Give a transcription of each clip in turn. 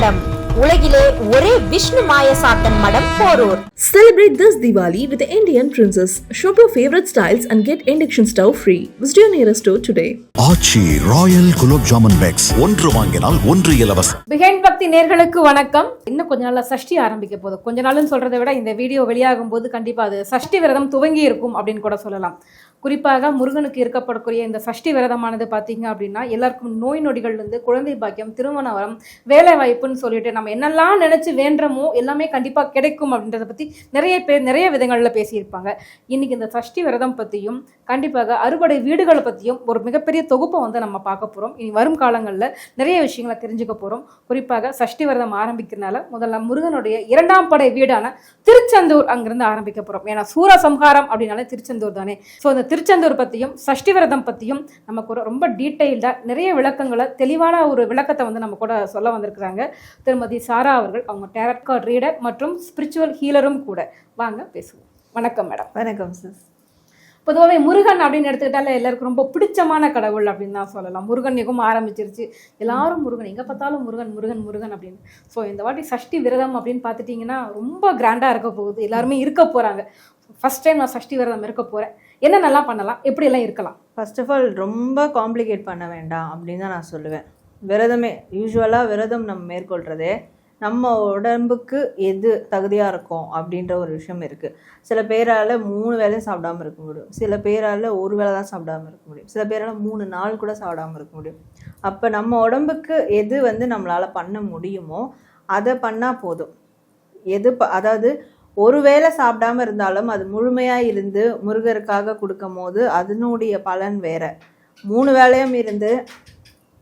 மடம். உலகிலே ஒரே விஷ்ணு மாயசாத்தன் மடம் Porur. Celebrate this Diwali with the Indian Princess. Shop your favorite styles and get induction stove free. Visit your nearest store today. Aachi royal gulab jamun packs. ஒன்று வாங்கினால் ஒன்று இலவசம். பிஹைண்ட் பக்தி நேர்களுக்கு வணக்கம். இன்னும் கொஞ்ச நாள்ல சஷ்டி ஆரம்பிக்க போகுது. கொஞ்ச நாள்னு சொல்றதை விட இந்த வீடியோ வெளியாகும் போது கண்டிப்பா அது சஷ்டி விரதம் துவங்கி இருக்கும் அப்படின்னு கூட சொல்லலாம். குறிப்பாக முருகனுக்கு இருக்கப்படக்கூடிய இந்த சஷ்டி விரதமானது பார்த்தீங்க அப்படின்னா எல்லாருக்கும் நோய் நொடிகள்லேருந்து குழந்தை பாக்கியம் திருமண வரம் வேலை வாய்ப்புன்னு சொல்லிட்டு நம்ம என்னெல்லாம் நினச்சி வேண்டுறமோ எல்லாமே கண்டிப்பாக கிடைக்கும் அப்படின்றத பற்றி நிறைய பேர் நிறைய விதங்களில் பேசியிருப்பாங்க. இன்றைக்கி இந்த சஷ்டி விரதம் பற்றியும் கண்டிப்பாக அறுபடை வீடுகளை பற்றியும் ஒரு மிகப்பெரிய தொகுப்பை வந்து நம்ம பார்க்க போகிறோம் இனி வரும் காலங்களில் நிறைய விஷயங்களை தெரிஞ்சுக்க போகிறோம் குறிப்பாக சஷ்டி விரதம் ஆரம்பிக்கிறதுனால முதல்ல முருகனுடைய இரண்டாம் படை வீடான திருச்செந்தூர் அங்கிருந்து ஆரம்பிக்க போகிறோம் ஏன்னா சூரசம்ஹாரம் அப்படின்னாலே திருச்செந்தூர் தானே. ஸோ அந்த திருச்செந்தூர் பத்தியும் சஷ்டி விரதம் பத்தியும் நமக்கு ஒரு ரொம்ப டீட்டெயில்டா நிறைய விளக்கங்களை தெளிவான ஒரு விளக்கத்தை வந்து நம்ம கூட சொல்ல வந்திருக்கிறாங்க. திருமதி சாரா அவர்கள் அவங்க டேரட் கார்ட் ரீடர் மற்றும் ஸ்பிரிச்சுவல் ஹீலரும் கூட. வாங்க பேசுவோம். வணக்கம் மேடம் வணக்கம் சிஸ் பொதுவாகவே முருகன் அப்படின்னு எடுத்துக்கிட்டாலே எல்லாருக்கும் ரொம்ப பிடிச்சமான கடவுள் அப்படின்னு தான் சொல்லலாம். முருகன் யுகம் ஆரம்பிச்சிருச்சு. எல்லாரும் முருகன் எங்கே பார்த்தாலும் முருகன் முருகன் முருகன் அப்படின்னு. ஸோ இந்த வாட்டி சஷ்டி விரதம் அப்படின்னு பார்த்துட்டிங்கன்னா ரொம்ப கிராண்டாக இருக்க போகுது. எல்லாருமே இருக்க போகிறாங்க ஃபர்ஸ்ட் டைம் நான் சஷ்டி விரதம் இருக்க போகிறேன் என்னென்னலாம் பண்ணலாம்? எப்படியெல்லாம் இருக்கலாம்? ஃபர்ஸ்ட் ஆஃப் ஆல் ரொம்ப காம்ப்ளிகேட் பண்ண வேண்டாம் அப்படின்னு தான் நான் சொல்லுவேன். விரதமே யூஸ்வலாக விரதம் நம்ம மேற்கொள்கிறதே நம்ம உடம்புக்கு எது தகுதியாக இருக்கும் அப்படின்ற ஒரு விஷயம் இருக்குது சில பேரால் மூணு வேளையும் சாப்பிடாம இருக்க முடியும். சில பேரால் ஒரு வேளை தான் சாப்பிடாம இருக்க முடியும். சில பேரால் மூணு நாள் கூட சாப்பிடாம இருக்க முடியும். அப்போ நம்ம உடம்புக்கு எது வந்து நம்மளால் பண்ண முடியுமோ அதை பண்ணால் போதும். எது ப- அதாவது ஒரு வேளை சாப்பிடாம இருந்தாலும் அது முழுமையாக இருந்து முருகருக்காக கொடுக்கும் போது அதனுடைய பலன் வேற. மூணு வேளையும் இருந்து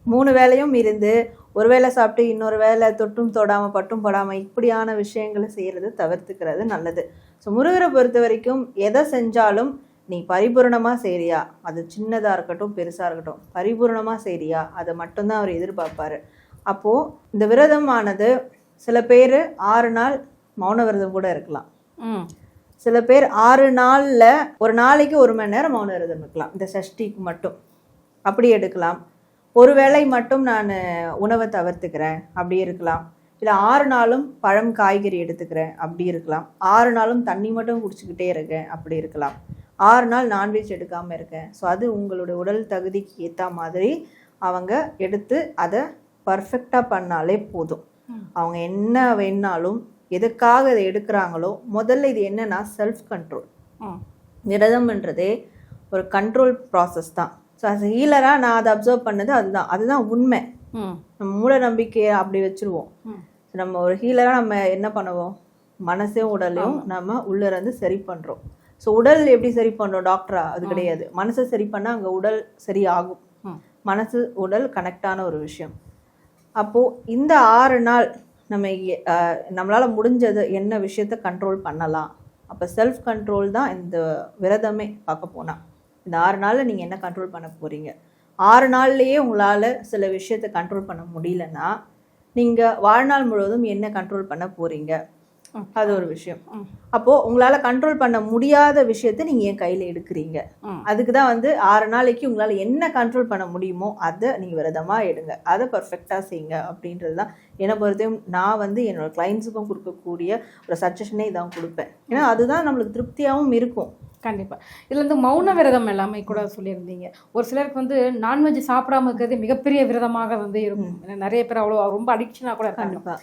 மூணு வேளையும் இருந்து ஒரு வேளை சாப்பிட்டு இன்னொரு வேளை தொட்டும் தொடாமல் பட்டும் படாமல் இப்படியான விஷயங்களை செய்கிறது தவிர்த்துக்கிறது நல்லது. ஸோ முருகரை பொறுத்த வரைக்கும் எதை செஞ்சாலும் நீ பரிபூரணமாக செய்கிறியா அது சின்னதாக இருக்கட்டும் பெருசாக இருக்கட்டும் பரிபூரணமாக செய்கிறியா அதை மட்டும்தான் அவர் எதிர்பார்ப்பார். அப்போது இந்த விரதமானது சில பேர் ஆறு நாள் மௌன விரதம் கூட இருக்கலாம். ம். சில பேர் ஆறு நாளில் ஒரு நாளைக்கு ஒரு மணி நேரம் மௌன விரதம் இருக்கலாம். இந்த சஷ்டிக்கு மட்டும். அப்படி எடுக்கலாம். ஒரு வேளை மட்டும் நான் உணவை தவிர்த்துக்கிறேன். அப்படி இருக்கலாம். இல்லை ஆறு நாளும் பழம் காய்கறி எடுத்துக்கிறேன். அப்படி இருக்கலாம். ஆறு நாளும் தண்ணி மட்டும் குடிச்சிக்கிட்டே இருக்கேன். அப்படி இருக்கலாம். ஆறு நாள் நான்வெஜ் எடுக்காமல் இருக்கேன். ஸோ அது உங்களோட உடல் தகுதிக்கு ஏற்ற மாதிரி அவங்க எடுத்து அதை பர்ஃபெக்டாக பண்ணாலே போதும். அவங்க என்ன வேணாலும் எதுக்காக இதை எடுக்கிறாங்களோ முதல்ல இது என்னன்னா செல்ஃப் கண்ட்ரோல் விரதம்ன்றதே ஒரு கண்ட்ரோல் ப்ராசஸ் தான். ஸோ a ஹீலராக நான் அதை அப்சர்வ் பண்ணது அதுதான். அதுதான் உண்மை. நம்ம மூட நம்பிக்கையை அப்படி வச்சுருவோம். நம்ம ஒரு ஹீலராக நம்ம என்ன பண்ணுவோம்? மனசையும் உடலையும் நம்ம உள்ள இருந்து சரி பண்ணுறோம் ஸோ உடல் எப்படி சரி பண்ணுறோம் டாக்டரா அது கிடையாது. மனசை சரி பண்ணால் அங்கே உடல் சரி ஆகும். மனசு உடல் கனெக்டான ஒரு விஷயம். அப்போது இந்த ஆறு நாள் நம்ம நம்மளால முடிஞ்சது என்ன விஷயத்த கண்ட்ரோல் பண்ணலாம். அப்போ செல்ஃப் கண்ட்ரோல் தான் இந்த விரதமே பார்க்க போனா. இந்த ஆறு நாளில் நீங்கள் என்ன கண்ட்ரோல் பண்ண போறீங்க? ஆறு நாள்லயே உங்களால் சில விஷயத்த கண்ட்ரோல் பண்ண முடியலன்னா நீங்கள் வாழ்நாள் முழுவதும் என்ன கண்ட்ரோல் பண்ண போறீங்க? அது ஒரு விஷயம். ம். அப்போ உங்களால கண்ட்ரோல் பண்ண முடியாத விஷயத்த நீங்க என் கையில எடுக்கிறீங்க. அதுக்கு தான் வந்து ஆறு நாளைக்கு உங்களால என்ன கண்ட்ரோல் பண்ண முடியுமோ அதை நீங்க விரதமா எடுங்க. அதை பர்ஃபெக்டா செய்யுங்க அப்படின்றது தான் என்னை பொறுத்தையும் நான் வந்து என்னோட கிளைண்ட்ஸுக்கும் கொடுக்கக்கூடிய ஒரு சஜஷனே இதான் கொடுப்பேன். ஏன்னா அதுதான் நம்மளுக்கு திருப்தியாகவும் இருக்கும். கண்டிப்பா. இதுல இருந்து மௌன விரதம் எல்லாமே கூட சொல்லியிருந்தீங்க. ஒரு சிலருக்கு வந்து நான்வெஜ் சாப்பிடாம இருக்கிறது மிகப்பெரிய விரதமாக வந்து இருக்கும். நிறைய பேர் அவ்வளோ ரொம்ப அடிக்ஷனா கூட இருக்காங்க.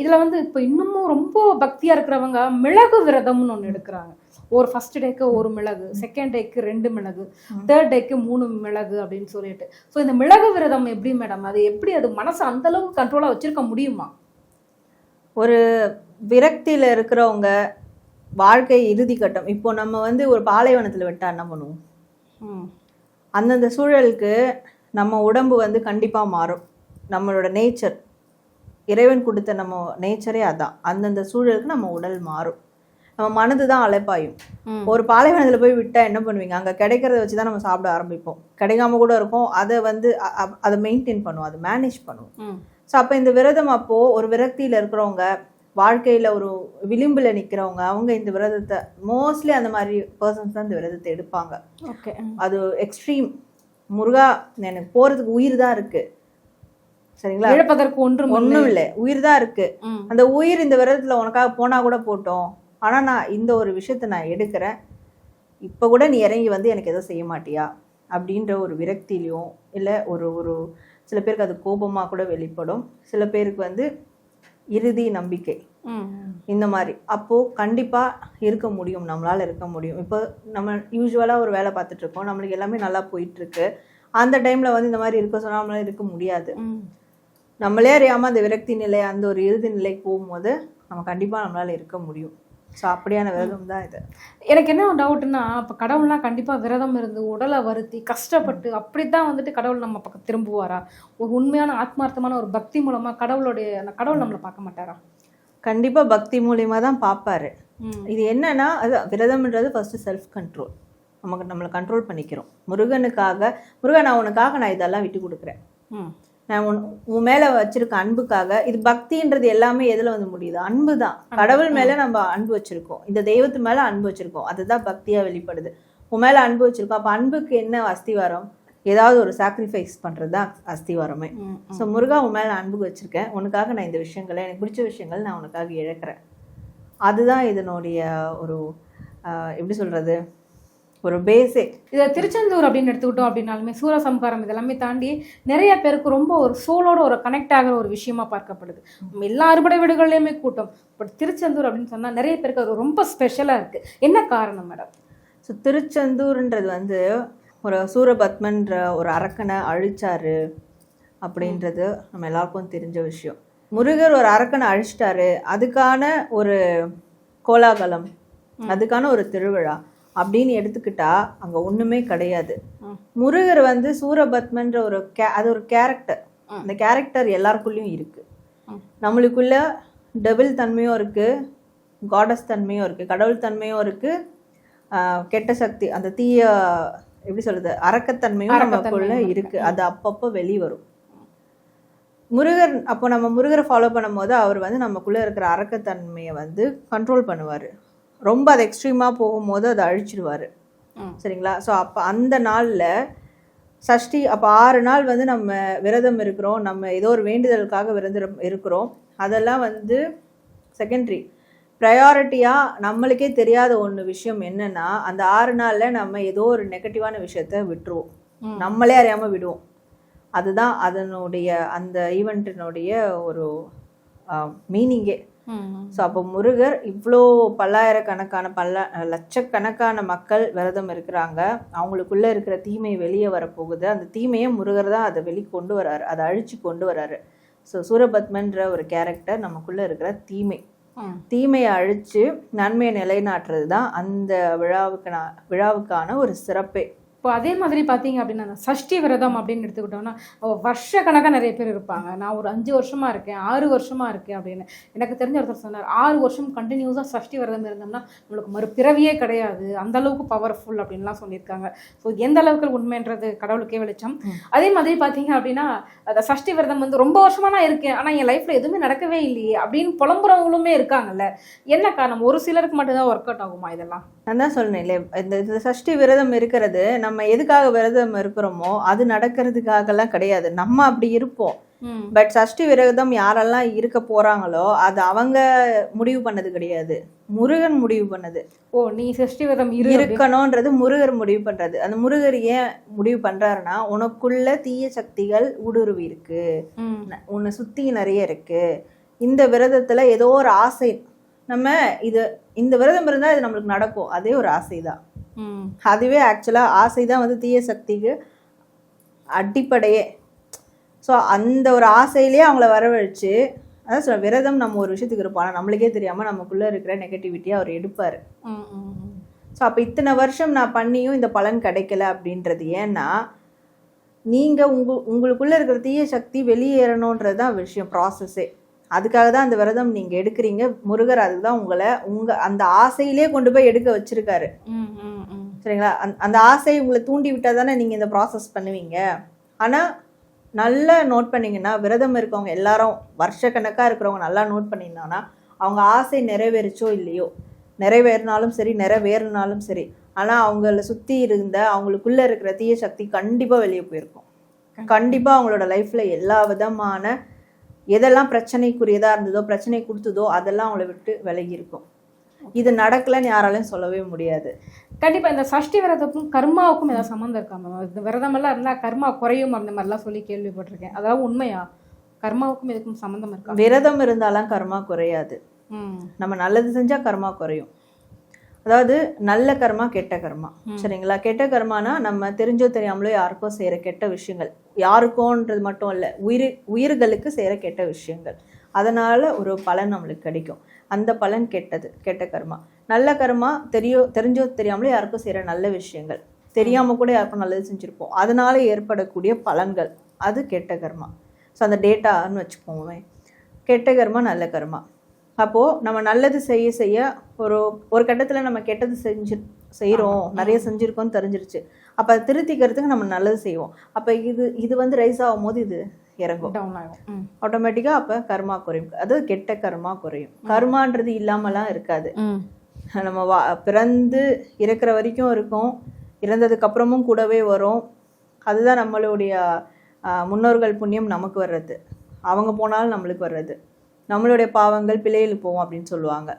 இதுல வந்து இப்போ இன்னமும் ரொம்ப பக்தியா இருக்கிறவங்க மிளகு விரதம்னு ஒண்ணு எடுக்கிறாங்க. ஒரு ஃபர்ஸ்ட் டேக்கு ஒரு மிளகு செகண்ட் டேக்கு ரெண்டு மிளகு தேர்ட் டேக்கு மூணு மிளகு அப்படின்னு சொல்லிட்டு. ஸோ இந்த மிளகு விரதம் எப்படி மேடம் அது எப்படி அது மனசு அந்த அளவுக்கு கண்ட்ரோலா வச்சிருக்க முடியுமா? ஒரு விரக்தியில இருக்கிறவங்க வாழ்க்கை இறுதி கட்டம். இப்போ நம்ம வந்து ஒரு பாலைவனத்துல விட்டா என்ன பண்ணுவோம்? அந்தந்த சூழலுக்கு நம்ம உடம்பு வந்து கண்டிப்பாக மாறும். நம்மளோட நேச்சர் இறைவன் கொடுத்த நம்ம நேச்சரே அதான். அந்தந்த சூழலுக்கு நம்ம உடல் மாறும். நம்ம மனது தான் அலைப்பாயும். ஒரு பாலைவனத்தில் போய் விட்டால் என்ன பண்ணுவீங்க? அங்கே கிடைக்கிறத வச்சு தான் நம்ம சாப்பிட ஆரம்பிப்போம். கிடைக்காம கூட இருக்கும். அதை வந்து அதை மெயின்டைன் பண்ணுவோம். அதை மேனேஜ் பண்ணுவோம். ஸோ அப்போ இந்த விரதம் அப்போது ஒரு விரக்தியில் இருக்கிறவங்க வாழ்க்கையில் ஒரு விளிம்பில் நிற்கிறவங்க அவங்க இந்த விரதத்தை மோஸ்ட்லி அந்த மாதிரி பர்சன்ஸ் தான் இந்த விரதத்தை எடுப்பாங்க. ஓகே அது எக்ஸ்ட்ரீம் முருகா எனக்கு போகிறதுக்கு உயிர் தான் இருக்குது சரிங்களா? இழப்பதற்கு ஒன்றும் ஒண்ணும் இல்லை. உயிர் தான் இருக்கு. அந்த உயிர் இந்த விரதத்துல உனக்காக போனா கூட போட்டோம். ஆனா நான் இந்த ஒரு விஷயத்த நான் எடுக்கிறேன். இப்ப கூட நீ இறங்கி வந்து எனக்கு எதுவும் செய்ய மாட்டியா? அப்படின்ற ஒரு விரக்தியிலையும் இல்லை ஒரு ஒரு சில பேருக்கு அது கோபமா கூட வெளிப்படும். சில பேருக்கு வந்து இறுதி நம்பிக்கை. இந்த மாதிரி. அப்போது கண்டிப்பாக இருக்க முடியும். நம்மளால் இருக்க முடியும். இப்போ நம்ம யூஸ்வலாக ஒரு வேலை பார்த்துட்டு இருக்கோம். நம்மளுக்கு எல்லாமே நல்லா போயிட்டுருக்கு. அந்த டைமில் வந்து இந்த மாதிரி இருக்க சொன்னால் நம்மளால இருக்க முடியாது. நம்மளே அறியாமல் அந்த விரக்தி நிலை அந்த ஒரு இறுதி நிலைக்கு போகும்போது நம்ம கண்டிப்பாக நம்மளால் இருக்க முடியும். ஸோ அப்படியான விரதம் தான் இது. எனக்கு என்ன டவுட்னா இப்போ கடவுள்லாம் கண்டிப்பாக விரதம் இருந்து உடலை வருத்தி கஷ்டப்பட்டு அப்படித்தான் வந்துட்டு கடவுள் நம்ம பக்கம் திரும்புவாரா? ஒரு உண்மையான ஆத்மார்த்தமான ஒரு பக்தி மூலமா கடவுளுடைய அந்த கடவுள் நம்மளை பார்க்க மாட்டாரா? கண்டிப்பாக பக்தி மூலியமா தான் பார்ப்பாரு. இது என்னன்னா அது விரதம்ன்றது ஃபஸ்ட்டு செல்ஃப் கண்ட்ரோல் நமக்கு நம்மளை கண்ட்ரோல் பண்ணிக்கிறோம். முருகனுக்காக முருகன் நான் உனக்காக நான் இதெல்லாம் விட்டு கொடுக்குறேன். நான் உன் உன் மேல வச்சிருக்க அன்புக்காக இது பக்தின்றது எல்லாமே எதுல வந்து முடியுது? அன்பு தான். கடவுள் மேல நம்ம அன்பு வச்சிருக்கோம். இந்த தெய்வத்து மேல அன்பு வச்சிருக்கோம். அதுதான் பக்தியா வெளிப்படுது. உன் மேல அன்பு வச்சிருக்கோம். அப்ப அன்புக்கு என்ன அஸ்திவாரம்? ஏதாவது ஒரு சாக்ரிஃபைஸ் பண்றது தான் அஸ்திவாரமே. ஸோ முருகா உன் மேல அன்பு வச்சிருக்கேன். உனக்காக நான் இந்த விஷயங்களை எனக்கு பிடிச்ச விஷயங்கள் நான் உனக்காக இழக்கிறேன். அதுதான் இதனுடைய ஒரு எப்படி சொல்றது? ஒரு பேஸே இதை திருச்செந்தூர் அப்படின்னு எடுத்துக்கிட்டோம் அப்படின்னாலுமே சூரசம்காரம் இதெல்லாமே தாண்டி நிறைய பேருக்கு ரொம்ப ஒரு சோலோட ஒரு கனெக்ட் ஆகிற ஒரு விஷயமா பார்க்கப்படுது. எல்லா அறுபடை வீடுகள்லையுமே கூட்டம். பட் திருச்செந்தூர் அப்படின்னு சொன்னா நிறைய பேருக்கு அது ரொம்ப ஸ்பெஷலா இருக்கு. என்ன காரணம் மேடம் ஸோ திருச்செந்தூர்ன்றது வந்து ஒரு சூரபத்மன்ற ஒரு அரக்கனை அழிச்சாரு அப்படின்றது நம்ம எல்லாருக்கும் தெரிஞ்ச விஷயம். முருகர் ஒரு அரக்கனை அழிச்சிட்டாரு. அதுக்கான ஒரு கோலாகலம் அதுக்கான ஒரு திருவிழா. அப்படின்னு எடுத்துக்கிட்டா அங்க ஒண்ணுமே கிடையாது. முருகர் வந்து சூரபத்மன்ற ஒரு கே அது ஒரு கேரக்டர் அந்த கேரக்டர் எல்லாருக்குள்ளேயும் இருக்கு. ம். நம்மளுக்குள்ள டெபிள் தன்மையும் இருக்கு காடஸ் தன்மையும் இருக்கு கடவுள் தன்மையும் இருக்கு ஆஹ் கெட்ட சக்தி அந்த தீய எப்படி சொல்றது அரக்கத்தன்மையும் நமக்குள்ள அரக்கத்தன்மையும் இருக்கு. அது அப்பப்போ வெளி வரும் முருகர் அப்போ நம்ம முருகரை ஃபாலோ பண்ணும்போது அவர் வந்து நமக்குள்ள இருக்கிற அரக்கத்தன்மையை வந்து கண்ட்ரோல் பண்ணுவார். ரொம்ப அது எக்ஸ்ட்ரீமாக போகும்போது அதை அழிச்சிடுவார். சரிங்களா? ஸோ அப்போ அந்த நாளில் சஷ்டி அப்போ ஆறு நாள் வந்து நம்ம விரதம் இருக்கிறோம். நம்ம ஏதோ ஒரு வேண்டுதலுக்காக விரதம் இருக்கிறோம். அதெல்லாம் வந்து செகண்டரி ப்ரையாரிட்டியாக நம்மளுக்கே தெரியாத ஒன்று விஷயம் என்னன்னா அந்த ஆறு நாளில் நம்ம ஏதோ ஒரு நெகட்டிவான விஷயத்த விட்டுருவோம். நம்மளே அறியாமல் விடுவோம். அதுதான் அதனுடைய அந்த ஈவெண்ட்டினுடைய ஒரு மீனிங்கே ஸோ அப்போ முருகர் இவ்வளோ பல்லாயிரக்கணக்கான பல்ல லட்சக்கணக்கான மக்கள் விரதம் இருக்கிறாங்க. அவங்களுக்குள்ள இருக்கிற தீமை வெளியே வரப்போகுது. அந்த தீமையை முருகர் தான் அதை வெளி கொண்டு வராரு. அதை அழிச்சு கொண்டு வராரு. ஸோ சூரபத்மன்ற ஒரு கேரக்டர் நமக்குள்ள இருக்கிற தீமை. தீமையை அழிச்சு நன்மையை நிலைநாட்டுறது தான் அந்த விழாவுக்கு விழாவுக்கான ஒரு சிறப்பே. இப்போ அதே மாதிரி பார்த்தீங்க அப்படின்னா சஷ்டி விரதம் அப்படின்னு எடுத்துக்கிட்டோம்னா வருஷ கணக்காக நிறைய பேர் இருப்பாங்க. நான் ஒரு அஞ்சு வருஷமா இருக்கேன் ஆறு வருஷமா இருக்கேன் அப்படின்னு. எனக்கு தெரிஞ்ச ஒருத்தர் சொன்னார் ஆறு வருஷம் கண்டினியூஸாக சஷ்டி விரதம் இருந்தோம்னா நம்மளுக்கு மறுபிறவியே கிடையாது. அந்த அளவுக்கு பவர்ஃபுல் அப்படின்லாம் சொல்லியிருக்காங்க. ஸோ எந்த அளவுக்கு உண்மைன்றது கடவுளுக்கே வெளிச்சம். அதே மாதிரி பார்த்தீங்க அப்படின்னா அந்த சஷ்டி விரதம் வந்து ரொம்ப வருஷமா நான் இருக்கேன் ஆனால் என் லைஃப்ல எதுவுமே நடக்கவே இல்லையே அப்படின்னு புலம்புறவங்களுமே இருக்காங்கல்ல. என்ன காரணம்? ஒரு சிலருக்கு மட்டும்தான் ஒர்க் அவுட் ஆகுமா இதெல்லாம்? நான் தான் சொன்னேன் இல்லையா? இந்த இந்த சஷ்டி விரதம் இருக்கிறது நம்ம எதுக்காக விரதம் இருக்கிறோமோ அது நடக்கிறதுக்காகலாம் கிடையாது. நம்ம அப்படி இருப்போம். பட் சஷ்டி விரதம் யாரெல்லாம் இருக்க போறாங்களோ அது அவங்க முடிவு பண்ணது கிடையாது. முருகன் முடிவு பண்ணது. ஓ நீ சஷ்டி விரதம். இருக்கணும்ன்றது முருகர் முடிவு பண்றது. அந்த முருகர் ஏன் முடிவு பண்றாருன்னா உனக்குள்ள தீய சக்திகள் ஊடுருவி இருக்கு உன்னை சுத்தி நிறைய இருக்கு. இந்த விரதத்துல ஏதோ ஒரு ஆசை. நம்ம இது இந்த விரதம் இருந்தா இது நம்மளுக்கு நடக்கும். அதே ஒரு ஆசைதான். ம் அதுவே ஆக்சுவலாக ஆசை தான் வந்து தீய சக்திக்கு அடிப்படையே. ஸோ அந்த ஒரு ஆசையிலேயே அவங்கள வரவழைச்சு அதான் சொல்ல விரதம் நம்ம ஒரு விஷயத்துக்கு இருப்போம். ஆனால் நம்மளுக்கே தெரியாமல் நமக்குள்ளே இருக்கிற நெகட்டிவிட்டியை அவர் எடுப்பார். ஸோ அப்போ இத்தனை வருஷம் நான் பண்ணியும் இந்த பலன் கிடைக்கல அப்படின்றது ஏன்னா நீங்கள் உங்க உங்களுக்குள்ளே இருக்கிற தீய சக்தி வெளியேறணுன்றது தான் விஷயம் ப்ராசஸ்ஸே அதுக்காக தான் அந்த விரதம் நீங்கள் எடுக்கிறீங்க. முருகர் அதுதான் உங்களை உங்கள் அந்த ஆசையிலே கொண்டு போய் எடுக்க வச்சிருக்காரு. சரிங்களா? அந்த அந்த ஆசை உங்களை தூண்டி விட்டால் தானே நீங்கள் இந்த ப்ராசஸ் பண்ணுவீங்க. ஆனால் நல்லா நோட் பண்ணீங்கன்னா விரதம் இருக்கவங்க எல்லாரும் வருஷக்கணக்காக இருக்கிறவங்க நல்லா நோட் பண்ணியிருந்தாங்கன்னா அவங்க ஆசை நிறைவேறுச்சோ இல்லையோ நிறைவேறினாலும் சரி நிறைவேறினாலும் சரி ஆனால் அவங்கள சுற்றி இருந்த அவங்களுக்குள்ளே இருக்கிற தீய சக்தி கண்டிப்பாக வெளியே போயிருக்கும். கண்டிப்பாக அவங்களோட லைஃப்பில் எல்லா விதமான எதெல்லாம் பிரச்சனைக்குரியதாக இருந்ததோ பிரச்சனை கொடுத்ததோ அதெல்லாம் அவங்கள விட்டு விலகி இருக்கும். இது நடக்கலைன்னு யாராலையும் சொல்லவே முடியாது. கண்டிப்பா இந்த சஷ்டி விரதத்துக்கும் கர்மாவுக்கும் ஏதாவது சம்மந்தம் இருக்கா மேம்? இந்த விரதமெல்லாம் இருந்தா கர்மா குறையும் அந்த மாதிரிலாம் சொல்லி கேள்விப்பட்டிருக்கேன். அதாவது உண்மையா? கர்மாவுக்கும் இதுக்கும் சம்மந்தம் இருக்கா? விரதம் இருந்தாலாம் கர்மா குறையாது. நம்ம நல்லது செஞ்சால் கர்மா குறையும். அதாவது நல்ல கர்மா கெட்ட கர்மா. சரிங்களா? கெட்ட கர்மானா நம்ம தெரிஞ்சோ தெரியாமலோ யாருக்கோ செய்கிற கெட்ட விஷயங்கள். யாருக்கோன்றது மட்டும் இல்லை உயிர் உயிர்களுக்கு செய்கிற கெட்ட விஷயங்கள். அதனால ஒரு பலன் நம்மளுக்கு கிடைக்கும். அந்த பலன் கெட்டது கெட்ட கர்மா. நல்ல கர்மா தெரியோ தெரிஞ்சோ தெரியாமலோ யாருக்கும் செய்கிற நல்ல விஷயங்கள். தெரியாம கூட யாருக்கும் நல்லது செஞ்சுருப்போம். அதனால ஏற்படக்கூடிய பலன்கள் அது கெட்ட கர்மா. ஸோ அந்த டேட்டான்னு வச்சுக்கோமே கெட்ட கர்மா நல்ல கர்மா. அப்போது நம்ம நல்லது செய்ய செய்ய ஒரு ஒரு கட்டத்தில் நம்ம கெட்டது செஞ்சு செய்கிறோம் நிறைய செஞ்சுருக்கோம்னு தெரிஞ்சிருச்சு. அப்போ அதை திருத்திக்கிறதுக்கு நம்ம நல்லது செய்வோம். அப்போ இது இது வந்து ரைஸ் ஆகும் போது இது இறங்கும். டவுன் ஆகும். ம். ஆட்டோமேட்டிக்காக அப்போ கர்மா குறையும். அதாவது கெட்ட கர்மா குறையும். கர்மான்றது இல்லாமலாம் இருக்காது. நம்ம வா பிறந்து இறக்குற வரைக்கும் இருக்கும். இறந்ததுக்கு அப்புறமும் கூடவே வரும். அதுதான் நம்மளுடைய முன்னோர்கள் புண்ணியம் நமக்கு வர்றது. அவங்க போனாலும் நம்மளுக்கு வர்றது. நம்மளுடைய பாவங்கள் பிள்ளைகளுக்கு போவோம் அப்படின்னு சொல்லுவாங்க.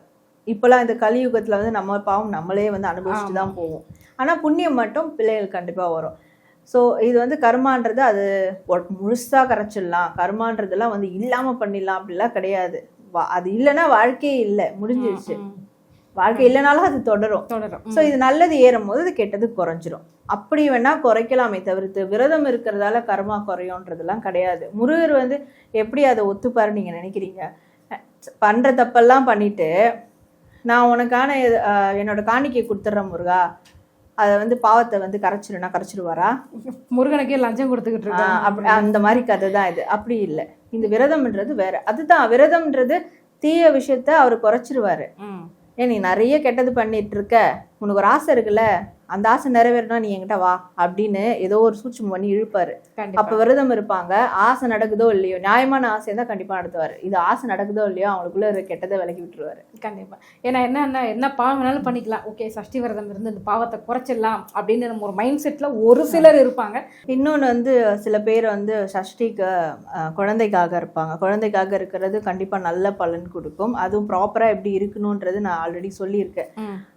இப்போலாம் இந்த கலியுகத்தில் வந்து நம்ம பாவம் நம்மளே வந்து அனுபவிச்சுட்டு தான் போவோம். ஆனால் புண்ணியம் மட்டும் பிள்ளைகள் கண்டிப்பாக வரும். ஸோ இது வந்து கர்மான்றது அது முழுசாக கரைச்சிடலாம். கர்மான்றதெல்லாம் வந்து இல்லாமல் பண்ணிடலாம் அப்படிலாம் கிடையாது. அது இல்லைன்னா வாழ்க்கையே இல்லை. முடிஞ்சிருச்சு. வாழ்க்கை இல்லைனாலும் அது தொடரும். தொடரும். ஸோ இது நல்லது ஏறும் போது அது கெட்டது குறைஞ்சிரும். அப்படி வேணா குறைக்கலாமே தவிர்த்து விரதம் இருக்கிறதால கர்மா குறையுன்றதெல்லாம் கிடையாது. முருகர் வந்து எப்படி அதை ஒத்துப்பாரு நீங்க நினைக்கிறீங்க? பண்ற தப்பெல்லாம் பண்ணிட்டு நான் உனக்கான இது- என்னோட காணிக்கை கொடுத்துட்றேன் முருகா. அதை வந்து பாவத்தை வந்து கரைச்சிருனா கரைச்சிருவாரா? முருகனுக்கே லஞ்சம் கொடுத்துக்கிட்டு ஆஹ் இருக்காங்க அப்படி அந்த மாதிரி கதை தான் இது. அப்படி இல்லை. இந்த விரதம்ன்றது வேற. அதுதான் விரதம்ன்றது தீய விஷயத்த அவர் குறைச்சிருவாரு. ஏன் நீ நிறைய கெட்டது பண்ணிட்டு இருக்க உனக்கு ஒரு ஆசை இருக்குல்ல? அந்த ஆசை நிறைவேறினா நீ என்கிட்ட வா அப்படின்னு ஏதோ ஒரு சூட்சம் பண்ணி இழுப்பாரு. கண்டிப்பா. அப்ப விரதம் இருப்பாங்க. ஆசை நடக்குதோ இல்லையோ நியாயமான ஆசை தான் கண்டிப்பா நடத்துவாரு. இது ஆசை நடக்குதோ இல்லையோ அவங்களுக்குள்ள கெட்டதை விலக்கி விட்டுருவாரு. கண்டிப்பா. ஏன்னா என்ன என்ன என்ன பாவம் வேணாலும் பண்ணிக்கலாம். ஓகே சஷ்டி விரதம் இருந்து இந்த பாவத்தை குறைச்சிடலாம் அப்படின்னு நம்ம ஒரு மைண்ட் செட்ல ஒரு சிலர் இருப்பாங்க. இன்னொன்று வந்து சில பேர் வந்து சஷ்டிக்கு குழந்தைக்காக இருப்பாங்க. குழந்தைக்காக இருக்கிறது கண்டிப்பாக நல்ல பலன் கொடுக்கும். அதுவும் ப்ராப்பராக எப்படி இருக்கணுன்றது நான் ஆல்ரெடி சொல்லியிருக்கேன்.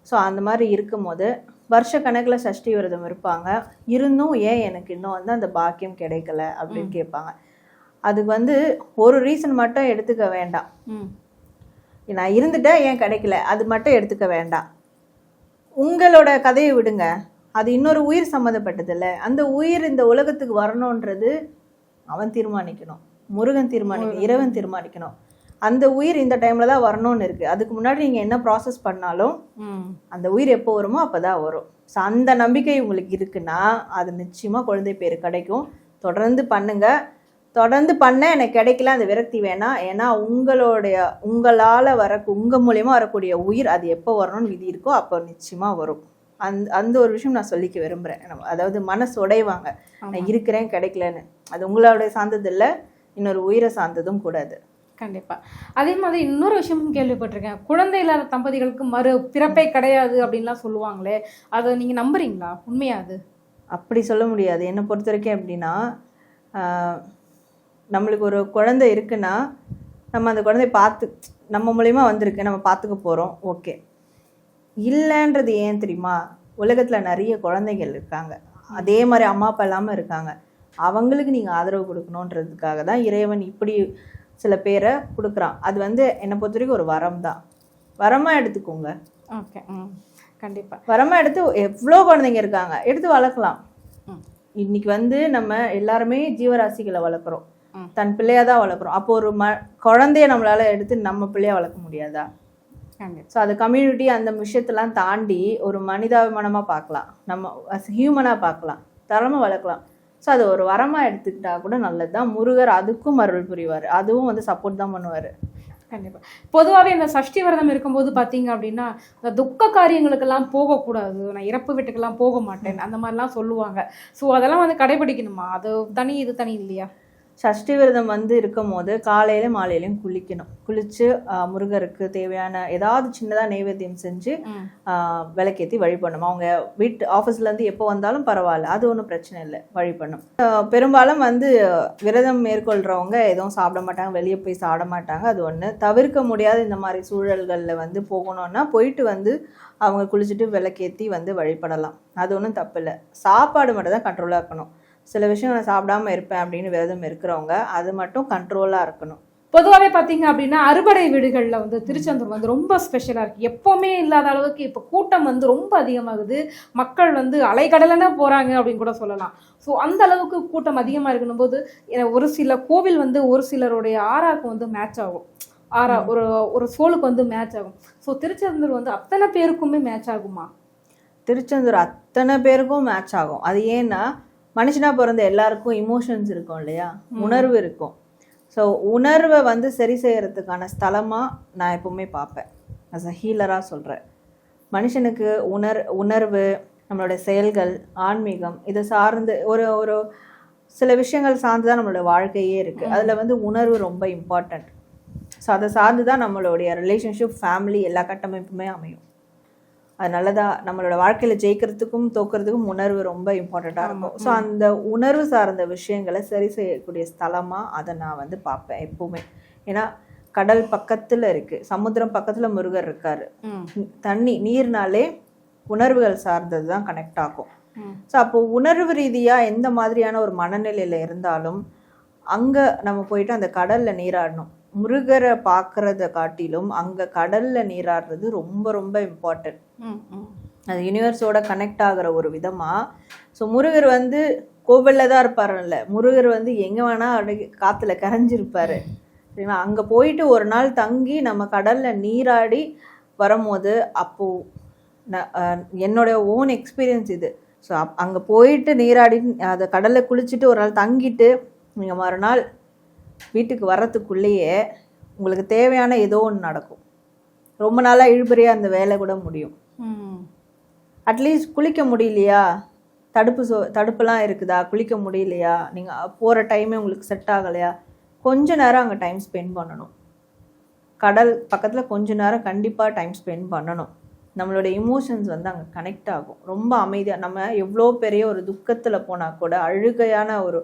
ஸோ அந்த மாதிரி இருக்கும்போது வருஷ கணக்கில் சஷ்டி விரதம் இருப்பாங்க. இருந்தும் ஏன் எனக்கு இன்னும் வந்து அந்த பாக்கியம் கிடைக்கல அப்படின்னு கேட்பாங்க. அதுக்கு வந்து ஒரு ரீசன் மட்டும் எடுத்துக்க வேண்டாம். நான் இருந்துட்டேன் ஏன் கிடைக்கல? அது மட்டும் எடுத்துக்க வேண்டாம். உங்களோட கதையை விடுங்க. அது இன்னொரு உயிர் சம்மந்தப்பட்டதில்ல. அந்த உயிர் இந்த உலகத்துக்கு வரணுன்றது அவன் தீர்மானிக்கணும். முருகன் தீர்மானிக்கணும். இறைவன் தீர்மானிக்கணும். அந்த உயிர் இந்த டைம்ல தான் வரணும்னு இருக்கு. அதுக்கு முன்னாடி நீங்க என்ன ப்ராசஸ் பண்ணாலும் அந்த உயிர் எப்போ வருமோ அப்பதான் வரும். ஸோ அந்த நம்பிக்கை உங்களுக்கு இருக்குன்னா அது நிச்சயமா குழந்தை பேர் கிடைக்கும். தொடர்ந்து பண்ணுங்க. தொடர்ந்து பண்ண எனக்கு கிடைக்கல அந்த விரக்தி வேணாம். ஏன்னா உங்களுடைய உங்களால் வர உங்க மூலியமா வரக்கூடிய உயிர் அது எப்போ வரணும்னு விதி இருக்கோ அப்போ நிச்சயமா வரும். அந்த அந்த ஒரு விஷயம் நான் சொல்லிக்க விரும்புகிறேன் நம்ம அதாவது மனசு உடைவாங்க. நான் இருக்கிறேன் கிடைக்கலன்னு. அது உங்களோட சார்ந்தது இல்லை இன்னொரு உயிரை சார்ந்ததும் கூடாது. கண்டிப்பாக அதே மாதிரி இன்னொரு விஷயமும் கேள்விப்பட்டிருக்கேன். குழந்தை இல்லாத தம்பதிகளுக்கு மறு பிறப்பே கிடையாது அப்படின்லாம் சொல்லுவாங்களே அதை நீங்கள் நம்புறீங்களா? உண்மையா அது? அப்படி சொல்ல முடியாது. என்னை பொறுத்த வரைக்கும் எப்படின்னா நம்மளுக்கு ஒரு குழந்தை இருக்குன்னா நம்ம அந்த குழந்தைய பார்த்து நம்ம மூலயமா வந்திருக்கு நம்ம பார்த்துக்க போகிறோம் ஓகே. இல்லைன்றது ஏன் தெரியுமா? உலகத்தில் நிறைய குழந்தைகள் இருக்காங்க. அதே மாதிரி அம்மா அப்பா இல்லாமல் இருக்காங்க. அவங்களுக்கு நீங்கள் ஆதரவு கொடுக்கணுன்றதுக்காக தான் இறைவன் இப்படி சில பேரை கொடுக்குறான். அது வந்து என்னை பொறுத்த வரைக்கும் ஒரு வரம் தான் வரமாக எடுத்துக்கோங்க. ஓகே ம் கண்டிப்பா. வரமா எடுத்து எவ்வளோ குழந்தைங்க இருக்காங்க எடுத்து வளர்க்கலாம். இன்னைக்கு வந்து நம்ம எல்லாருமே ஜீவராசிகளை வளர்க்குறோம். தன் பிள்ளையா தான் வளர்க்குறோம். அப்போ ஒரு ம குழந்தைய நம்மளால எடுத்து நம்ம பிள்ளையா வளர்க்க முடியாதா? ஸோ அது கம்யூனிட்டி அந்த விஷயத்தெல்லாம் தாண்டி ஒரு மனிதாபிமானமாக பார்க்கலாம். நம்ம அஸ் ஹியூமனாக பார்க்கலாம். தரமாக வளர்க்கலாம். ஸோ அது ஒரு வரமாக எடுத்துக்கிட்டா கூட நல்லது தான் முருகர் அதுக்கும் அருள் புரிவார். அதுவும் வந்து சப்போர்ட் தான் பண்ணுவார். கண்டிப்பாக பொதுவாகவே இந்த சஷ்டி விரதம் இருக்கும்போது பார்த்தீங்க அப்படின்னா இந்த துக்க காரியங்களுக்கெல்லாம் போகக்கூடாது. நான் இறப்பு வீட்டுக்கெல்லாம் போக மாட்டேன். அந்த மாதிரிலாம் சொல்லுவாங்க. ஸோ அதெல்லாம் வந்து கடைபிடிக்கணுமா? அது தனி இது தனி இல்லையா? சஷ்டி விரதம் வந்து இருக்கும் போது காலையில மாலையிலையும் குளிக்கணும். குளிச்சு முருகருக்கு தேவையான ஏதாவது சின்னதாக நைவேத்தியம் செஞ்சு விளக்கேத்தி வழிபடணும் அவங்க வீட்டு ஆஃபீஸ்ல இருந்து எப்போ வந்தாலும் பரவாயில்ல. அது ஒன்றும் பிரச்சனை இல்லை. வழிபடணும் ஆஹ், பெரும்பாலும் வந்து விரதம் மேற்கொள்றவங்க எதுவும் சாப்பிட மாட்டாங்க. வெளியே போய் சாப்பிட மாட்டாங்க. அது ஒன்று தவிர்க்க முடியாத இந்த மாதிரி சூழல்களில் வந்து போகணும்னா போயிட்டு வந்து அவங்க குளிச்சுட்டு விளக்கேத்தி வந்து வழிபடலாம். அது ஒன்றும் தப்பு இல்லை. சாப்பாடு மட்டும் தான் கண்ட்ரோலாக இருக்கணும். சில விஷயம் நான் சாப்பிடாம இருப்பேன் அப்படின்னு விரதம் இருக்கிறவங்க அது மட்டும் கண்ட்ரோலாக இருக்கணும். பொதுவாகவே பார்த்தீங்க அப்படின்னா அறுபடை வீடுகளில் வந்து திருச்செந்தூர் வந்து ரொம்ப ஸ்பெஷலாக இருக்குது எப்போவுமே இல்லாத அளவுக்கு இப்போ கூட்டம் வந்து ரொம்ப அதிகமாகுது. மக்கள் வந்து அலைக்கடலான போகிறாங்க அப்படின்னு கூட சொல்லலாம். ஸோ அந்த அளவுக்கு கூட்டம் அதிகமாக இருக்கணும் போது ஒரு சில கோவில் வந்து ஒரு சிலருடைய ஆறாக்கு வந்து மேட்ச் ஆகும். ஆறா ஒரு ஒரு சோலுக்கு வந்து மேட்ச் ஆகும். ஸோ திருச்செந்தூர் வந்து அத்தனை பேருக்குமே மேட்ச் ஆகுமா? திருச்செந்தூர் அத்தனை பேருக்கும் மேட்ச் ஆகும். அது ஏன்னா மனுஷனா பிறந்த எல்லாருக்கும் இமோஷன்ஸ் இருக்கும் இல்லையா? உணர்வு இருக்கும். ஸோ உணர்வை வந்து சரி செய்யறதுக்கான ஸ்தலமாக நான் எப்பவுமே பார்ப்பேன். அஸ் அ ஹீலராக சொல்கிறேன் மனுஷனுக்கு உணர் உணர்வு நம்மளோட செயல்கள் ஆன்மீகம் இதை சார்ந்து ஒரு ஒரு சில விஷயங்கள் சார்ந்து தான் நம்மளோட வாழ்க்கையே இருக்குது அதில் வந்து உணர்வு ரொம்ப இம்பார்ட்டண்ட் ஸோ அதை சார்ந்து தான் நம்மளுடைய ரிலேஷன்ஷிப் ஃபேமிலி எல்லா கட்டமைப்புமே அமையும். அதனால தான் நம்மளோட வாழ்க்கையில் ஜெயிக்கிறதுக்கும் தோக்கிறதுக்கும் உணர்வு ரொம்ப இம்பார்ட்டண்ட்டாக இருக்கும். ஸோ அந்த உணர்வு சார்ந்த விஷயங்களை சரி செய்யக்கூடிய ஸ்தலமாக அதை நான் வந்து பார்ப்பேன் எப்பவுமே. ஏன்னா கடல் பக்கத்தில் இருக்குது சமுத்திரம் பக்கத்தில் முருகர் இருக்காரு. தண்ணி நீர்னாலே உணர்வுகள் சார்ந்தது தான் கனெக்ட் ஆகும். ஸோ அப்போ உணர்வு ரீதியாக எந்த மாதிரியான ஒரு மனநிலையில் இருந்தாலும் அங்கே நம்ம போயிட்டு அந்த கடலில் நீராடணும். முருகரை பார்க்கறத காட்டிலும் அங்கே கடலில் நீராடுறது ரொம்ப ரொம்ப இம்பார்ட்டன்ட் அது யூனிவர்ஸோட கனெக்ட் ஆகுற ஒரு விதமாக ஸோ முருகர் வந்து கோவிலில் தான் இருப்பாருல்ல. முருகர் வந்து எங்கே வேணால் அப்படியே காற்றுல கரைஞ்சிருப்பாரு. சரிங்களா? அங்கே போயிட்டு ஒரு நாள் தங்கி நம்ம கடலில் நீராடி வரும்போது அப்போது நான் ஓன் எக்ஸ்பீரியன்ஸ் இது. ஸோ அப் அங்கே போயிட்டு நீராடி அதை கடலில் குளிச்சுட்டு ஒரு நாள் தங்கிட்டு நீங்கள் மறுநாள் வீட்டுக்கு வர்றதுக்குள்ளேயே உங்களுக்கு தேவையான ஏதோ ஒன்று நடக்கும். ரொம்ப நாளாக இழுபறியாக அந்த வேலை கூட முடியும். அட்லீஸ்ட் குளிக்க முடியலையா? தடுப்பு சோ தடுப்புலாம் இருக்குதா? குளிக்க முடியலையா? நீங்கள் போகிற டைமே உங்களுக்கு செட் ஆகலையா? கொஞ்ச நேரம் அங்கே டைம் ஸ்பெண்ட் பண்ணணும். கடல் பக்கத்தில் கொஞ்ச நேரம் கண்டிப்பாக டைம் ஸ்பெண்ட் பண்ணணும். நம்மளோட இமோஷன்ஸ் வந்து அங்கே கனெக்ட் ஆகும். ரொம்ப அமைதியாக நம்ம எவ்வளோ பெரிய ஒரு துக்கத்தில் போனால் கூட அழுகையான ஒரு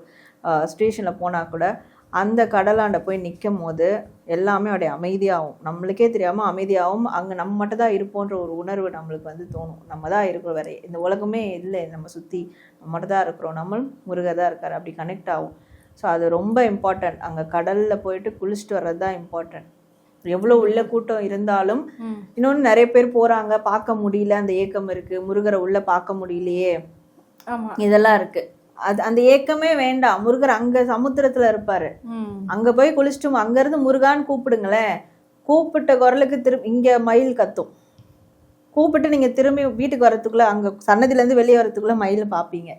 ஸ்டேஷனில் போனால் கூட அந்த கடலாண்ட போய் நிற்கும் போது எல்லாமே அப்படியே அமைதியாகும். நம்மளுக்கே தெரியாமல் அமைதியாகவும் அங்கே நம்ம மட்டும் தான் இருப்போன்ற ஒரு உணர்வு நம்மளுக்கு வந்து தோணும். நம்ம தான் இருக்கிறோம் வேற. இந்த உலகமே இல்லை. நம்ம சுற்றி நம்ம மட்டும் தான் இருக்கிறோம். நம்ம முருகர் தான் இருக்கார். அப்படி கனெக்ட் ஆகும். ஸோ அது ரொம்ப இம்பார்ட்டன்ட் அங்கே கடலில் போயிட்டு குளிச்சுட்டு வர்றது தான் இம்பார்ட்டன்ட் எவ்வளோ உள்ள கூட்டம் இருந்தாலும் இன்னொன்று நிறைய பேர் போகிறாங்க பார்க்க முடியல. அந்த ஏக்கம் இருக்குது முருகரை உள்ளே பார்க்க முடியலையே. இதெல்லாம் இருக்கு. அது அந்த ஏக்கமே வேண்டாம். முருகர் அங்க சமுத்திரத்துல இருப்பாரு. அங்க போய் குளிச்சுட்டு அங்க இருந்து முருகான்னு கூப்பிடுங்களேன். கூப்பிட்ட குரலுக்கு திரும்ப இங்க மயில் கத்தும். கூப்பிட்டு நீங்க திரும்பி வீட்டுக்கு வரதுக்குள்ள அங்க சன்னதில இருந்து வெளியே வரதுக்குள்ள மயில் பாப்பீங்க.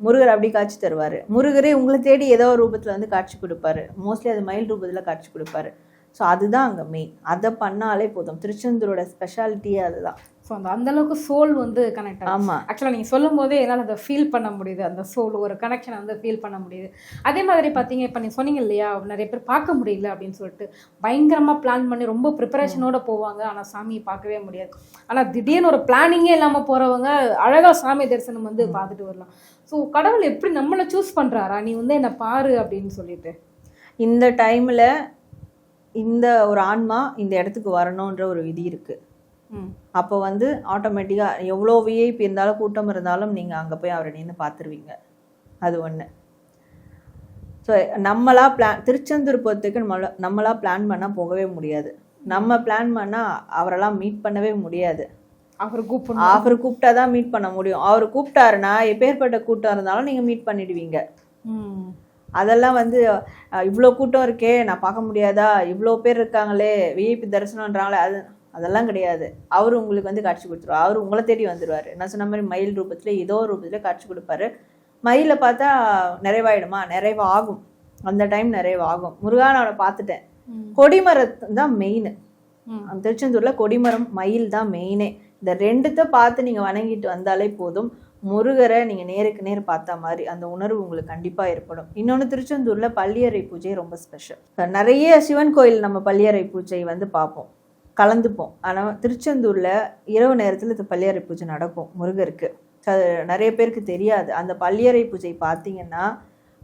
முருகர் அப்படி காட்சி தருவாரு. முருகரே உங்களை தேடி ஏதோ ஒரு ரூபத்துல வந்து காட்சி கொடுப்பாரு. மோஸ்ட்லி அது மயில் ரூபத்துல காட்சி கொடுப்பாரு. ஸோ அதுதான் அங்க மெயின் அதை பண்ணாலே போதும். திருச்செந்தூரோட ஸ்பெஷாலிட்டியே அதுதான். ஸோ அந்த அந்த அளவுக்கு சோல் வந்து கனெக்ட் ஆகும் ஆமா. ஆக்சுவலாக நீங்கள் சொல்லும் போதே என்னால் அதை ஃபீல் பண்ண முடியுது. அந்த சோல் ஒரு கனெக்ஷனை வந்து ஃபீல் பண்ண முடியுது. அதே மாதிரி பார்த்தீங்க இப்போ நீ சொன்னீங்க இல்லையா நிறைய பேர் பார்க்க முடியல அப்படின்னு சொல்லிட்டு பயங்கரமாக பிளான் பண்ணி ரொம்ப ப்ரிப்பரேஷனோட போவாங்க. ஆனால் சாமியை பார்க்கவே முடியாது. ஆனால் திடீர்னு ஒரு பிளானிங்கே இல்லாமல் போகிறவங்க அழகாக சாமி தரிசனம் வந்து பார்த்துட்டு வரலாம். ஸோ கடவுள் எப்படி நம்மளை சூஸ் பண்ணுறாரா நீ வந்து என்னை பாரு அப்படின்னு சொல்லிட்டு. இந்த டைமில் இந்த ஒரு ஆன்மா இந்த இடத்துக்கு வரணுன்ற ஒரு விதி இருக்கு. ம் அப்போ வந்து ஆட்டோமேட்டிக்காக எவ்வளோ விஐபி இருந்தாலும் கூட்டம் இருந்தாலும் நீங்கள் அங்கே போய் அவரை நின்று பார்த்துருவீங்க. அது ஒன்று ஸோ நம்மளா பிளான் திருச்செந்தூர் பொறுத்துக்கு நம்மளா நம்மளா பிளான் பண்ணால் போகவே முடியாது. நம்ம பிளான் பண்ணால் அவரெல்லாம் மீட் பண்ணவே முடியாது. அவர் கூப்பிடணும். அவர் கூப்பிட்டா தான் மீட் பண்ண முடியும். அவர் கூப்பிட்டாருன்னா எப்பேற்பட்ட கூட்டம் இருந்தாலும் நீங்கள் மீட் பண்ணிடுவீங்க. ம். அதெல்லாம் வந்து இவ்வளோ கூட்டம் இருக்கே நான் பார்க்க முடியாதா? இவ்வளோ பேர் இருக்காங்களே விஐபி தரிசனம்ன்றாங்களே அது அதெல்லாம் கிடையாது. அவர் உங்களுக்கு வந்து காட்சி கொடுத்துருவார். அவர் உங்களை தேடி வந்துருவாரு. நான் சொன்ன மாதிரி மயில் ரூபத்துல ஏதோ ஒரு ரூபத்துல காட்சி கொடுப்பாரு. மயிலை பார்த்தா நிறைவாயிடுமா? நிறைவாகும். அந்த டைம் நிறைவாகும். முருகானோட பார்த்துட்டேன். கொடிமரம் தான் மெயின். திருச்செந்தூர்ல கொடிமரம் மயில் தான் மெயினே இந்த ரெண்டுத்த பார்த்து நீங்க வணங்கிட்டு வந்தாலே போதும். முருகரை நீங்கள் நேருக்கு நேர் பார்த்த மாதிரி அந்த உணர்வு உங்களுக்கு கண்டிப்பாக ஏற்படும். இன்னொன்று திருச்செந்தூரில் பள்ளியறை பூஜை ரொம்ப ஸ்பெஷல் நிறைய சிவன் கோயில் நம்ம பள்ளியறை பூஜை வந்து பார்ப்போம். கலந்துப்போம். ஆனால் திருச்செந்தூரில் இரவு நேரத்தில் இந்த பள்ளியறை பூஜை நடக்கும் முருகருக்கு. அது நிறைய பேருக்கு தெரியாது. அந்த பள்ளியறை பூஜை பார்த்தீங்கன்னா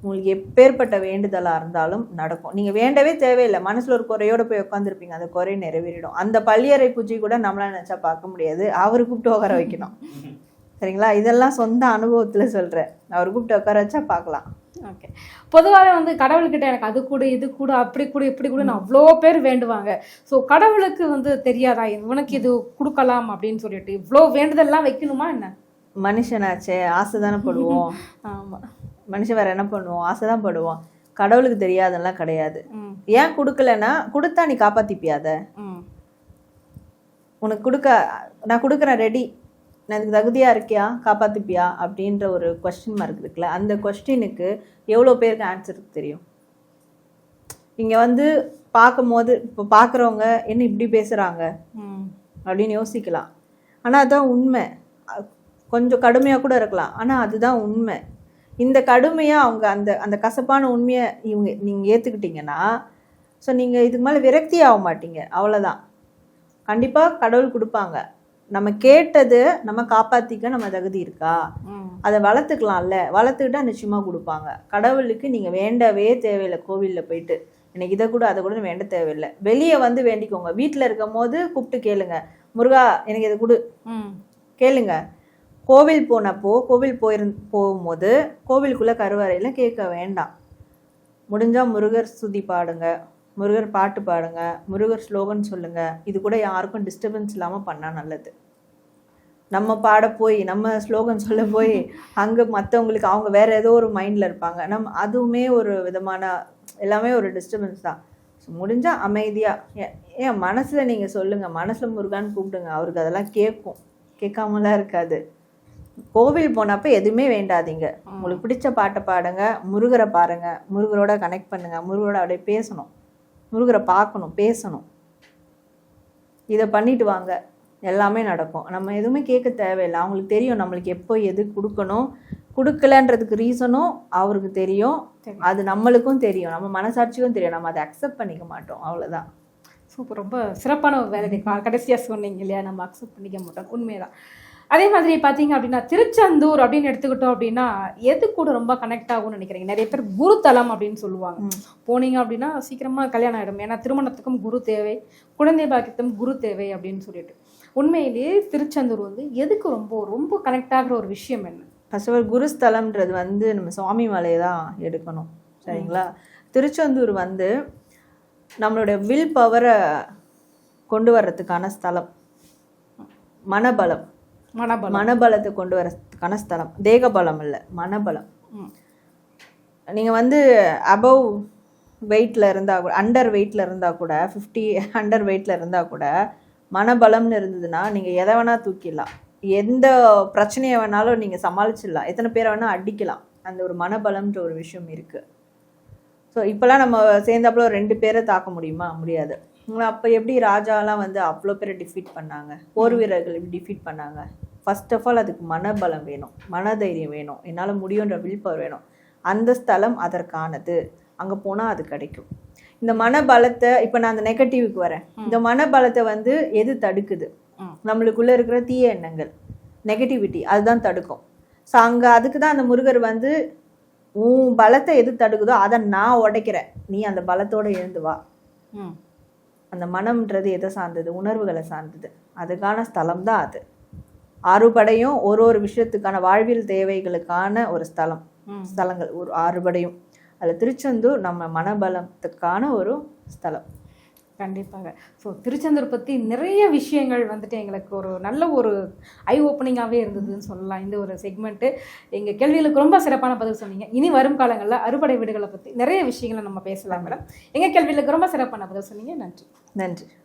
உங்களுக்கு எப்பேற்பட்ட வேண்டுதலாக இருந்தாலும் நடக்கும். நீங்கள் வேண்டவே தேவையில்லை. மனசில் ஒரு குறையோட போய் உட்காந்துருப்பீங்க அந்த குறை நிறைவேறிடும். அந்த பள்ளியறை பூஜை கூட நம்மளால நினச்சா பார்க்க முடியாது. அவர் கூப்பிட்டு உட்கார வைக்கணும். சரிங்களா? இதெல்லாம் சொந்த அனுபவத்தில் சொல்கிறேன் அவர் கூப்பிட்டு உட்கார வச்சா பார்க்கலாம். ஓகே. பொதுவாகவே வந்து கடவுள்கிட்ட எனக்கு அது கூட இது கூட அப்படி கூட இப்படி கூட அவ்வளோ பேர் வேண்டுவாங்க. ஸோ கடவுளுக்கு வந்து தெரியாதா? இவனுக்கு இது கொடுக்கலாம் அப்படின்னு சொல்லிட்டு இவ்வளோ வேண்டுதல்லாம் வைக்கணுமா என்ன? மனுஷனாச்சே ஆசை தானே படுவோம். ஆமாம் மனுஷன் வேற என்ன பண்ணுவோம்? ஆசை தான் படுவோம் கடவுளுக்கு தெரியாதெல்லாம் கிடையாது. ஏன் கொடுக்கலன்னா கொடுத்தா நீ காப்பாத்திப்பியாத உனக்கு கொடுக்க நான் கொடுக்குறேன் ரெடி நான் இதுக்கு தகுதியா இருக்கியா? காப்பாத்திப்பியா? அப்படின்ற ஒரு கொஸ்டின் மார்க் இருக்குல்ல அந்த கொஸ்டினுக்கு எவ்வளோ பேருக்கு ஆன்சர் தெரியும்? இங்க வந்து பார்க்கும்போது இப்போ பார்க்குறவங்க என்ன இப்படி பேசுறாங்க? ம். அப்படின்னு யோசிக்கலாம். ஆனால் அதுதான் உண்மை. கொஞ்சம் கடுமையாக கூட இருக்கலாம். ஆனால் அதுதான் உண்மை. இந்த கடுமையாக அவங்க அந்த அந்த கசப்பான உண்மையை இவங்க நீங்கள் ஏற்றுக்கிட்டீங்கன்னா ஸோ நீங்கள் இதுக்கு மேலே விரக்தி ஆக மாட்டீங்க. அவ்வளோதான் கண்டிப்பாக கடவுள் கொடுப்பாங்க. நம்ம கேட்டது நம்ம காப்பாற்றிக்க நம்ம தகுதி இருக்கா? அதை வளர்த்துக்கலாம்ல. வளர்த்துக்கிட்டா நிச்சயமாக கொடுப்பாங்க. கடவுளுக்கு நீங்கள் வேண்டவே தேவையில்லை கோவிலில் போயிட்டு. எனக்கு இதை கூட அதை கூட வேண்ட தேவையில்லை. வெளியே வந்து வேண்டிக்கோங்க. வீட்டில் இருக்கும் போது கூப்பிட்டு கேளுங்க. முருகா எனக்கு இதை கொடு. ம். கேளுங்க. கோவில் போனப்போ கோவில் போயிருந் போகும்போது கோவிலுக்குள்ளே கருவறையில் கேட்க வேண்டாம். முடிஞ்சால் முருகர் ஸ்துதி பாடுங்க. முருகர் பாட்டு பாடுங்க முருகர் ஸ்லோகன் சொல்லுங்க. இது கூட யாருக்கும் டிஸ்டர்பன்ஸ் இல்லாமல் பண்ணால் நல்லது. நம்ம பாட போய் நம்ம ஸ்லோகன் சொல்ல போய் அங்கே மற்றவங்களுக்கு அவங்க வேற ஏதோ ஒரு மைண்டில் இருப்பாங்க. நம்ம அதுவுமே ஒரு விதமான எல்லாமே ஒரு டிஸ்டர்பன்ஸ் தான். ஸோ முடிஞ்சால் அமைதியாக ஏன் மனசில் நீங்கள் சொல்லுங்கள் மனசில் முருகான்னு கூப்பிடுங்க. அவருக்கு அதெல்லாம் கேட்கும். கேட்காமலாம் இருக்காது. கோவில் போனப்ப எதுவுமே வேண்டாதீங்க. உங்களுக்கு பிடிச்ச பாட்டை பாடுங்க முருகரை பாருங்க முருகரோட கனெக்ட் பண்ணுங்க முருகரோட அப்படியே பேசணும். முருகரை பார்க்கணும் பேசணும். இதை பண்ணிட்டு வாங்க. எல்லாமே நடக்கும். நம்ம எதுவுமே கேட்க தேவையில்லை. அவங்களுக்கு தெரியும் நம்மளுக்கு எப்போ எது கொடுக்கணும் கொடுக்கலன்றதுக்கு ரீசனும் அவருக்கு தெரியும். அது நம்மளுக்கும் தெரியும். நம்ம மனசாட்சிக்கும் தெரியும். நம்ம அதை அக்செப்ட் பண்ணிக்க மாட்டோம். அவ்வளோதான் சூப்பர். ரொம்ப சிறப்பான ஒரு வேலை கடைசியாக சொன்னீங்க இல்லையா? நம்ம அக்செப்ட் பண்ணிக்க மாட்டோம். உண்மைதான். அதே மாதிரி பார்த்தீங்க அப்படின்னா திருச்செந்தூர் அப்படின்னு எடுத்துக்கிட்டோம் அப்படின்னா எது கூட ரொம்ப கனெக்ட் ஆகும்னு நினைக்கிறீங்க? நிறைய பேர் குருத்தலம் அப்படின்னு சொல்லுவாங்க. போனீங்க அப்படின்னா சீக்கிரமாக கல்யாணம் ஆகிடும் ஏன்னா திருமணத்துக்கும் குரு தேவை குழந்தை பாக்கியத்துக்கும் குரு தேவை அப்படின்னு சொல்லிட்டு. உண்மையிலேயே திருச்செந்தூர் வந்து எதுக்கு ரொம்ப ரொம்ப கனெக்ட் ஆகுற ஒரு விஷயம் என்ன? ஃபர்ஸ்ட் ஆஃப் ஆல் குருஸ்தலம்ன்றது வந்து நம்ம சுவாமி மலையை தான் எடுக்கணும். சரிங்களா? திருச்செந்தூர் வந்து நம்மளுடைய வில் பவரை கொண்டு வர்றதுக்கான ஸ்தலம். மனபலம். மனபலம். மனபலத்தை கொண்டு வரதுக்கான ஸ்தலம். தேகபலம் இல்லை மனபலம். நீங்கள் வந்து அபவ் வெயிட்டில் இருந்தால் கூட அண்டர் வெயிட்டில் இருந்தால் கூட ஃபிஃப்டி அண்டர் வெயிட்டில் இருந்தால் கூட மனபலம்னு இருந்ததுன்னா நீங்கள் எதை வேணால் தூக்கிடலாம். எந்த பிரச்சனையை வேணாலும் நீங்கள் சமாளிச்சிடலாம். எத்தனை பேரை வேணால் அடிக்கலாம். அந்த ஒரு மனபலம்ன்ற ஒரு விஷயம் இருக்குது ஸோ இப்போலாம் நம்ம சேர்ந்தாப்புல ஒரு ரெண்டு பேரை தாக்க முடியுமா? முடியாது. அப்போ எப்படி ராஜாலாம் வந்து அவ்வளோ பேரை டிஃபீட் பண்ணாங்க? போர் வீரர்கள் எப்படி டிஃபீட் பண்ணாங்க? ஃபர்ஸ்ட் ஆஃப் ஆல் அதுக்கு மனபலம் வேணும். மனதைரியம் வேணும். என்னால் முடியுன்ற வில் பவர் வேணும். அந்த ஸ்தலம் அதற்கானது. அங்கே போனால் அது கிடைக்கும். இந்த மனபலத்தை இப்போ நான் அந்த நெகட்டிவ்க்கு வரேன். இந்த மனபலத்தை வந்து எது தடுக்குது. நம்மளுக்குள்ள இருக்கிற தீய எண்ணங்கள். நெகட்டிவிட்டி அதுதான் தடுக்கும். ஸோ அங்கே அதுக்கு தான் அந்த முருகர் வந்து உன் பலத்தை எது தடுக்குதோ அதை நான் உடைக்கிறேன். நீ அந்த பலத்தோட எழுந்து வா. அந்த மனம்ன்றது எதை சார்ந்தது? உணர்வுகளை சார்ந்தது. அதுக்கான ஸ்தலம் தான் அது. ஆறுபடையும் ஒரு ஒரு விஷயத்துக்கான வாழ்வியல் தேவைகளுக்கான ஒரு ஸ்தலம். ஸ்தலங்கள் ஒரு ஆறுபடையும். அதில் திருச்செந்தூர் நம்ம மனபலத்துக்கான ஒரு ஸ்தலம். கண்டிப்பாக. ஸோ திருச்செந்தூர் பற்றி நிறைய விஷயங்கள் வந்துட்டு எங்களுக்கு ஒரு நல்ல ஒரு ஐ ஓப்பனிங்காகவே இருந்ததுன்னு சொல்லலாம். இந்த ஒரு செக்மெண்ட்டு எங்கள் கேள்விகளுக்கு ரொம்ப சிறப்பான பதில் சொன்னீங்க. இனி வரும் காலங்களில் அறுபடை வீடுகளை பற்றி நிறைய விஷயங்களை நம்ம பேசலாம் மேடம். எங்கள் கேள்விகளுக்கு ரொம்ப சிறப்பான பதில் சொன்னீங்க. நன்றி. நன்றி.